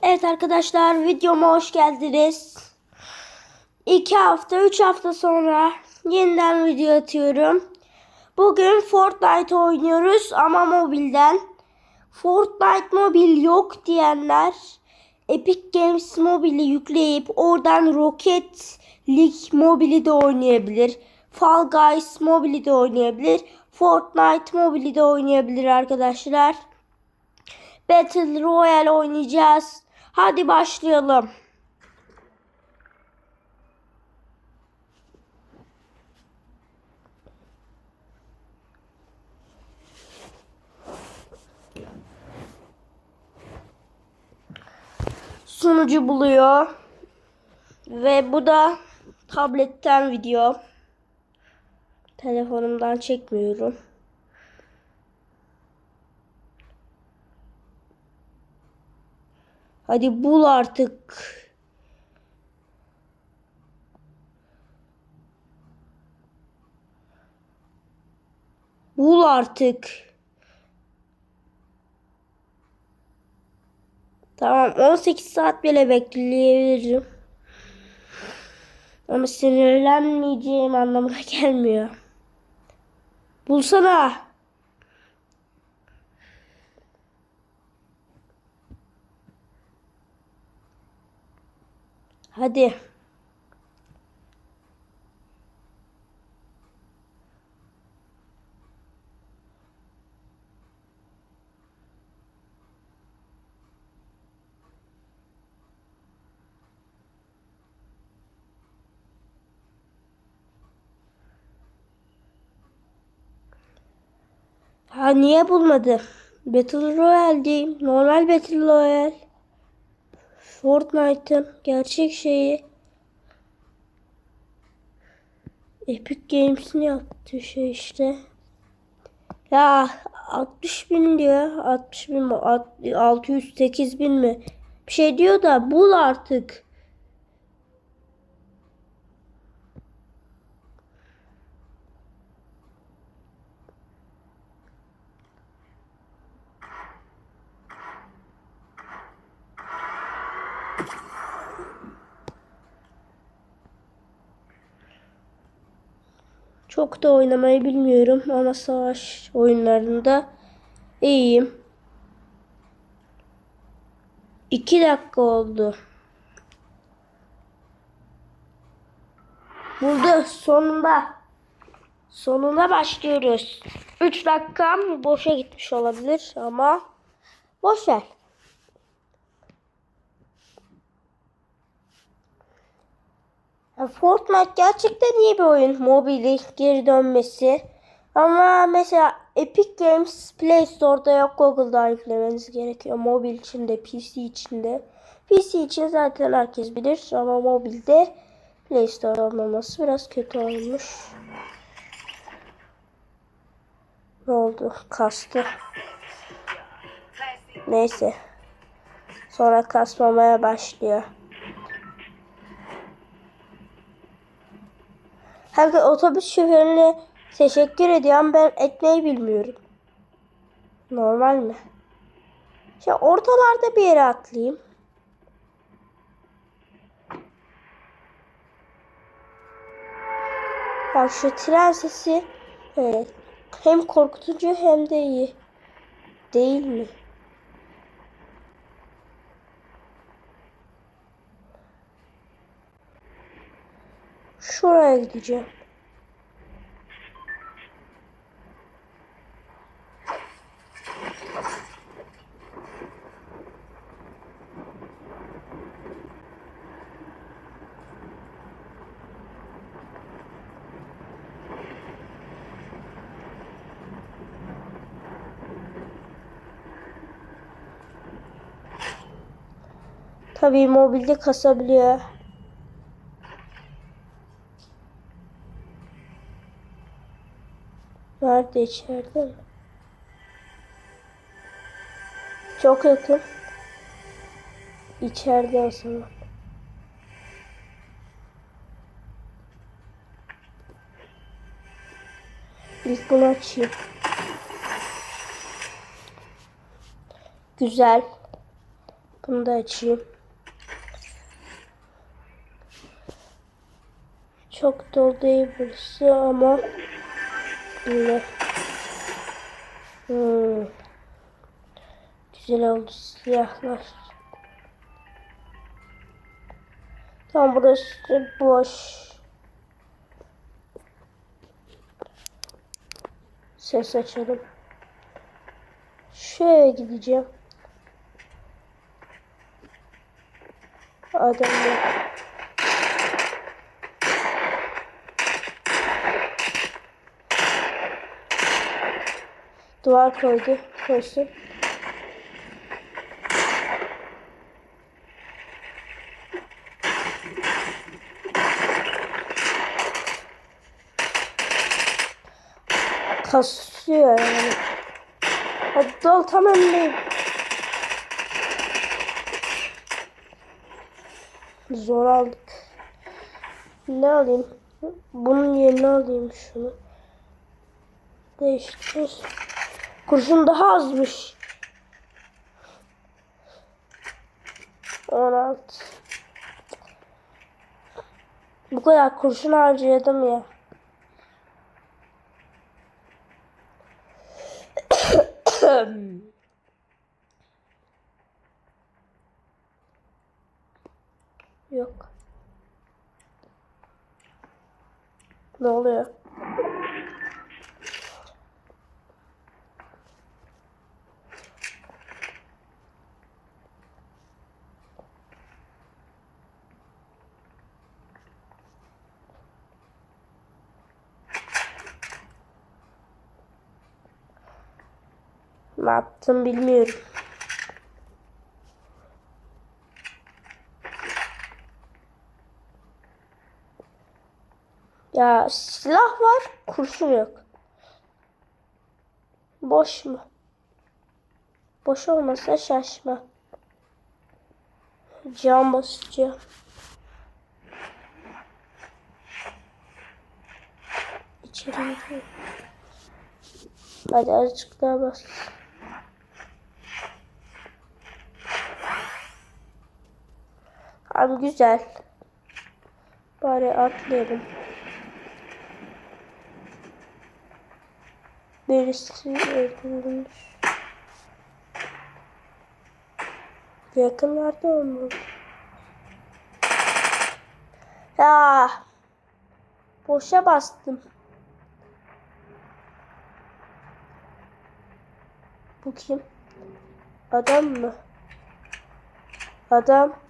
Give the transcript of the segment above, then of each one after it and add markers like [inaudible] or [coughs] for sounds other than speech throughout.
Evet arkadaşlar videoma hoş geldiniz. 2 hafta 3 hafta sonra yeniden video atıyorum. Bugün Fortnite oynuyoruz ama mobilden. Fortnite mobil yok diyenler Epic Games mobili yükleyip oradan Rocket League mobili de oynayabilir. Fall Guys mobili de oynayabilir. Fortnite mobili de oynayabilir arkadaşlar. Battle Royale oynayacağız. Hadi başlayalım. Sunucu buluyor. Ve bu da tabletten video. Telefonumdan çekmiyorum. Hadi bul artık. Bul artık. Tamam 18 saat bile bekleyebilirim. Ama sinirlenmeyeceğim anlamına [laughs] gelmiyor. Bulsana. Hadi. Ha niye bulmadı? Battle Royale diyeyim. Normal Battle Royale. Fortnite'ın gerçek şeyi. Epic Games'in yaptığı şey işte. Ya 60 bin diyor. 60 bin mi? Alt- 608 bin mi? Bir şey diyor da bul artık. Çok da oynamayı bilmiyorum ama savaş oyunlarında iyiyim. 2 dakika oldu. Buldu sonunda. Sonunda başlıyoruz. 3 dakikam boşa gitmiş olabilir ama boş ver. Fortnite gerçekten iyi bir oyun. Mobili geri dönmesi. Ama mesela Epic Games Play Store'da yok. Google'da yüklemeniz gerekiyor. Mobil için de PC için de. PC için zaten herkes bilir. Ama mobilde Play Store olmaması biraz kötü olmuş. Ne oldu? Kastı. Neyse. Sonra kasmamaya başlıyor. Herkes otobüs şoförüne teşekkür ediyorum. Ben etmeyi bilmiyorum. Normal mi? Şimdi ortalarda bir yere atlayayım. Bak şu tren sesi evet, hem korkutucu hem de iyi. Değil mi? Şuraya gideceğim. Tabii mobilde kasabiliyor. Nerede içeride mi? Çok yakın. İçeride o zaman. İlk bunu açayım. Güzel. Bunu da açayım. Çok dolu değil burası ama hmm. güzel oldu siyahlar. Tam burası boş. Ses açalım. Şöyle gideceğim. Adamlar. Duvar koydu. Koysun. Kasıyor yani. Hadi dal tam önündeyim. Zor aldık. Ne alayım? Bunun yerine alayım şunu. Değiştir. Kurşun daha azmış. 16. Bu kadar kurşun harcadım ya. [coughs] Yok. Ne oluyor? Ne yaptım bilmiyorum. Ya silah var, kurşun yok. Boş mu? Boş olmasa şaşma. Cam basacağım. İçeri gireyim. Hadi azıcık daha bas. Abi güzel. Bari atlayalım. Birisi öldürülmüş. Yakınlarda olmalı. Ya. Boşa bastım. Bu kim? Adam mı? Adam.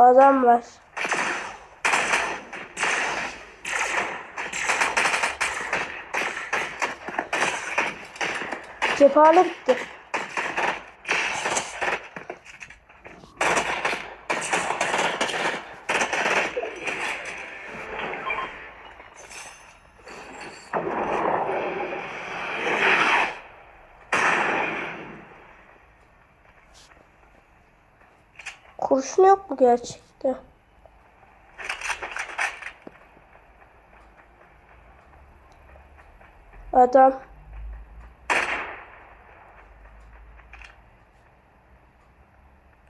Adam var. Cephane bitti. Kurşun yok mu gerçekten? Adam.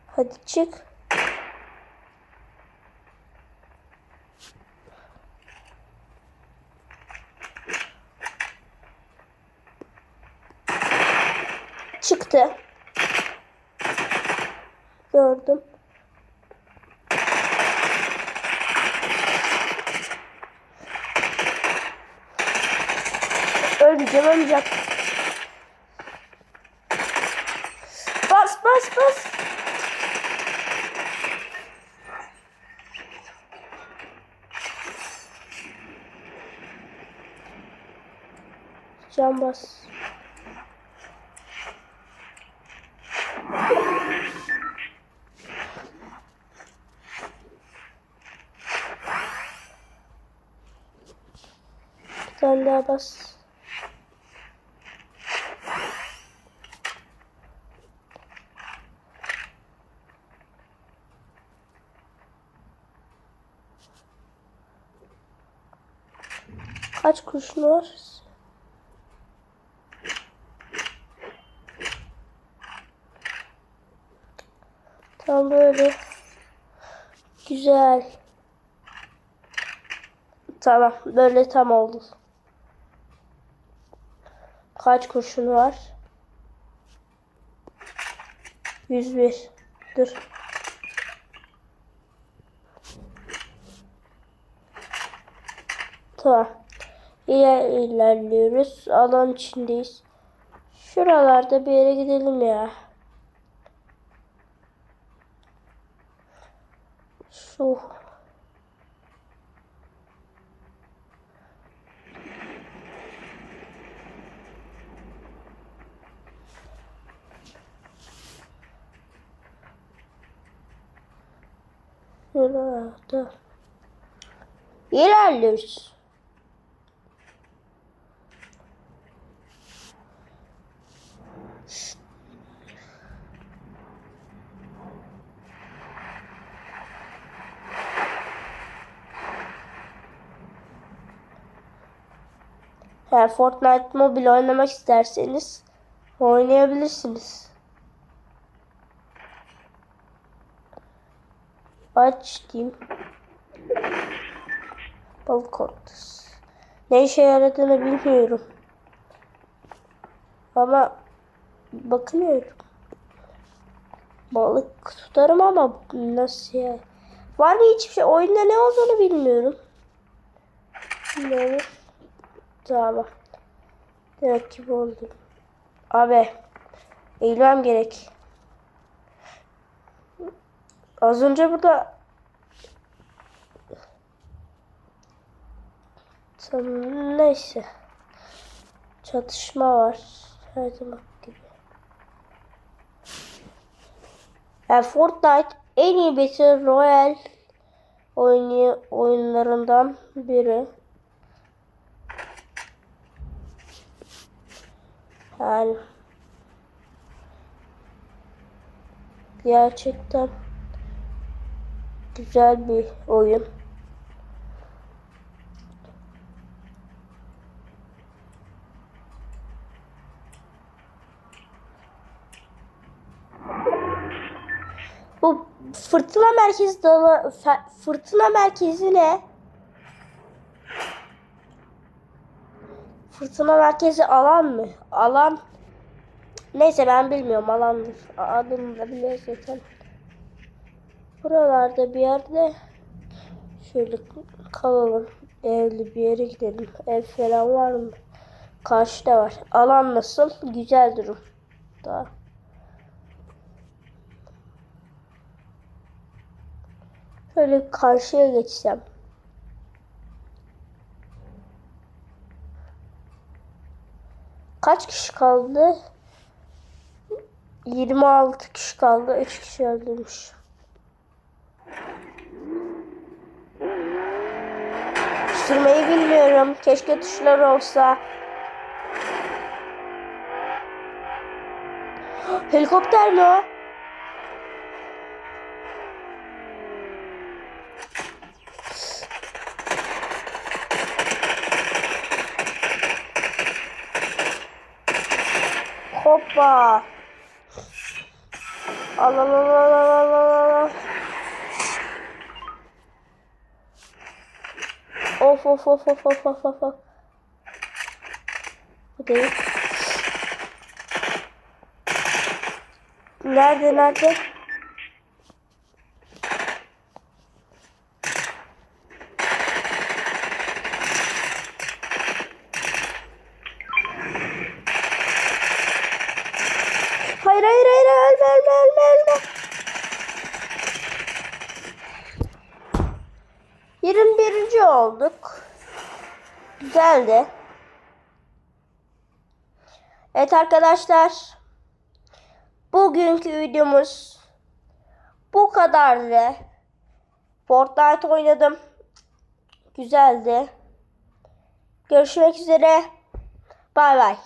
Hadi çık. Çıktı. Gördüm. Ölmeyeceğim, ölmeyeceğim. Bas, bas, bas. Can bas. Bir tane daha bas. Kaç kurşun var? Tam böyle. Güzel. Tamam. Böyle tam oldu. Kaç kurşun var? 101. Dur. Tamam. İler ilerliyoruz. Alan içindeyiz. Şuralarda bir yere gidelim ya. Şu. Şurada. İlerliyoruz. Eğer Fortnite mobil oynamak isterseniz oynayabilirsiniz. Aç diyeyim. Balık ortası. Ne işe yaradığını bilmiyorum. Ama bakmıyorum. Balık tutarım ama nasıl ya? Var mı hiçbir şey? Oyunda ne olduğunu bilmiyorum. Bilmiyorum. Demek ki bu oldu. Abi. Eğilmem gerek. Az önce burada Tamam neyse. Çatışma var. Her zaman gibi. Yani Fortnite en iyi Battle Royale oyunu, oyunlarından biri. Yani gerçekten güzel bir oyun. Bu fırtına merkezi dalı fe- fırtına merkezi ne? Fırtına merkezi alan mı? Alan Neyse ben bilmiyorum alandır. Adını da biliyoruz zaten. Buralarda bir yerde şöyle kalalım. Evli bir yere gidelim. Ev falan var mı? Karşıda var. Alan nasıl? Güzel durum. Daha. Şöyle karşıya geçsem. Kaç kişi kaldı? 26 kişi kaldı. 3 kişi öldürmüş. Sürmeyi bilmiyorum. Keşke tuşlar olsa. Helikopter mi o? Hoppa. Al al al al al al al. Of of of of of of of of. Değil. Nerede nerede? 21. olduk. Güzeldi. Evet arkadaşlar. Bugünkü videomuz bu kadardı. Fortnite oynadım. Güzeldi. Görüşmek üzere. Bay bay.